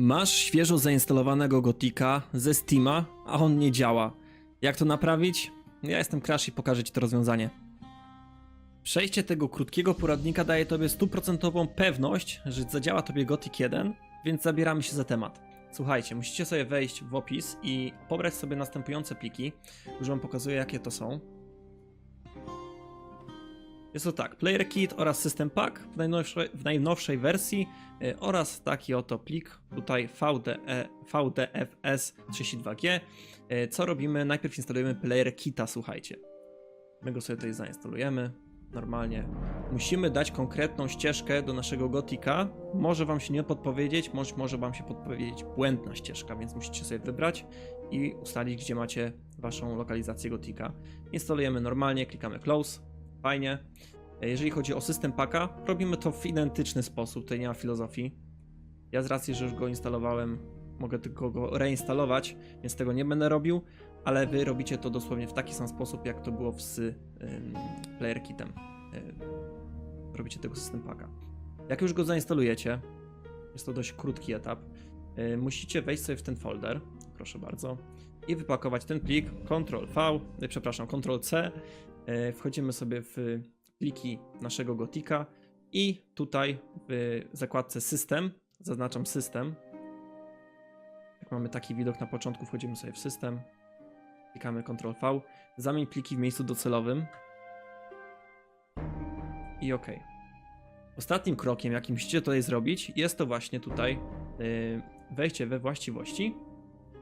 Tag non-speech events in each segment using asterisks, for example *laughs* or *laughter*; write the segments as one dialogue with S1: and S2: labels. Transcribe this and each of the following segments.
S1: Masz świeżo zainstalowanego Gotika ze Steama, a on nie działa. Jak to naprawić? Ja jestem Crash i pokażę Ci to rozwiązanie. Przejście tego krótkiego poradnika daje Tobie stuprocentową pewność, że zadziała Tobie Gothic 1, więc zabieramy się za temat. Słuchajcie, musicie sobie wejść w opis i pobrać sobie następujące pliki. Już Wam pokazuję jakie to są. Jest to tak, Player Kit oraz System Pack w najnowszej, w najnowszej wersji y, oraz taki oto plik, tutaj VDE, VDFS32G. Y, Co robimy? Najpierw instalujemy Player Kita, słuchajcie. My go sobie tutaj zainstalujemy, normalnie. Musimy dać konkretną ścieżkę do naszego Gotika. Może Wam się nie podpowiedzieć, może, może Wam się podpowiedzieć błędna ścieżka, więc musicie sobie wybrać i ustalić, gdzie macie Waszą lokalizację Gotika. Instalujemy normalnie, klikamy Close, fajnie. Jeżeli chodzi o system packa, robimy to w identyczny sposób, tutaj nie ma filozofii. Ja z racji, że już go instalowałem, mogę tylko go reinstalować, więc tego nie będę robił, ale wy robicie to dosłownie w taki sam sposób, jak to było z ym, player kitem. Ym, robicie tego system packa. Jak już go zainstalujecie, jest to dość krótki etap, y, musicie wejść sobie w ten folder, proszę bardzo, i wypakować ten plik, Ctrl V, y, przepraszam, Ctrl C, y, wchodzimy sobie w pliki naszego Gotika i tutaj w zakładce system, zaznaczam system. Jak mamy taki widok na początku, wchodzimy sobie w system, klikamy Ctrl V, zamień pliki w miejscu docelowym i OK. Ostatnim krokiem, jaki musicie tutaj zrobić, jest to właśnie tutaj yy, wejście we właściwości.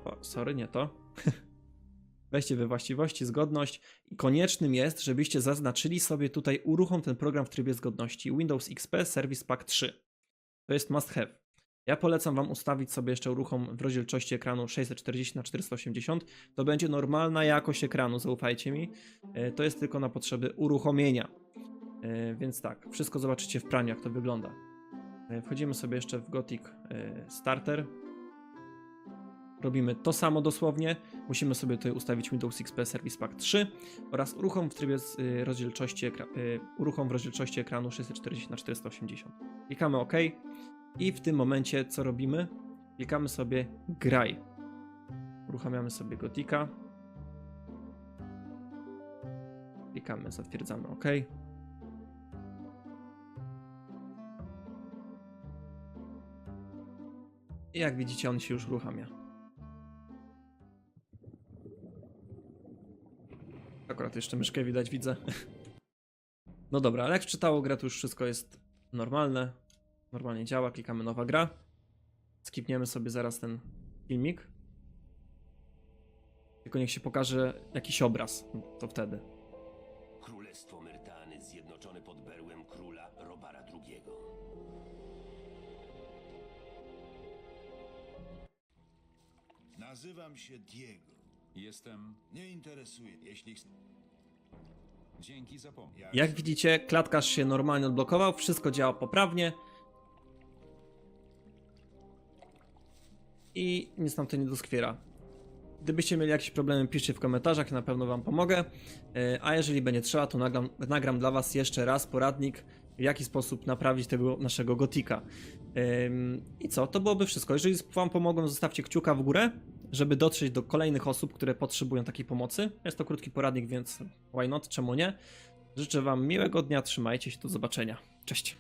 S1: O, sorry, nie to. *laughs* Wejście we właściwości, zgodność i koniecznym jest, żebyście zaznaczyli sobie tutaj uruchom ten program w trybie zgodności Windows XP Service Pack 3. To jest must have. Ja polecam Wam ustawić sobie jeszcze uruchom w rozdzielczości ekranu 640 na 480. To będzie normalna jakość ekranu, zaufajcie mi. E, To jest tylko na potrzeby uruchomienia. E, Więc tak, wszystko zobaczycie w praniu, jak to wygląda. E, Wchodzimy sobie jeszcze w Gothic Starter. Robimy to samo dosłownie. Musimy sobie tutaj ustawić Windows XP Service Pack 3 oraz uruchom w trybie y, rozdzielczości, ekra- y, uruchom w rozdzielczości ekranu 640 na 480. Klikamy OK i w tym momencie co robimy? Klikamy sobie graj. Uruchamiamy sobie Gotika. Klikamy, zatwierdzamy OK. I jak widzicie, on się już uruchamia. Akurat jeszcze myszkę widać, widzę. *laughs* No dobra, ale jak wczytało grę, to już wszystko jest normalne. Normalnie działa, klikamy nowa gra. Skipniemy sobie zaraz ten filmik. Tylko niech się pokaże jakiś obraz, to wtedy.
S2: Królestwo Myrtany zjednoczone pod berłem króla Robara II.
S3: Nazywam się Diego.
S4: Jestem.
S3: Nie interesuje, jeśli
S4: Dzięki za pomoc.
S3: jak
S1: Jak widzicie, klatkarz się normalnie odblokował, wszystko działa poprawnie. I nic nam to nie doskwiera. Gdybyście mieli jakieś problemy, piszcie w komentarzach, na pewno Wam pomogę. E, A jeżeli będzie trzeba, to nagram, nagram dla Was jeszcze raz poradnik, w jaki sposób naprawić tego naszego gotika. I co? To byłoby wszystko. Jeżeli Wam pomogłem, zostawcie kciuka w górę, żeby dotrzeć do kolejnych osób, które potrzebują takiej pomocy. Jest to krótki poradnik, więc why not? Czemu nie? Życzę Wam miłego dnia, trzymajcie się, do zobaczenia. Cześć.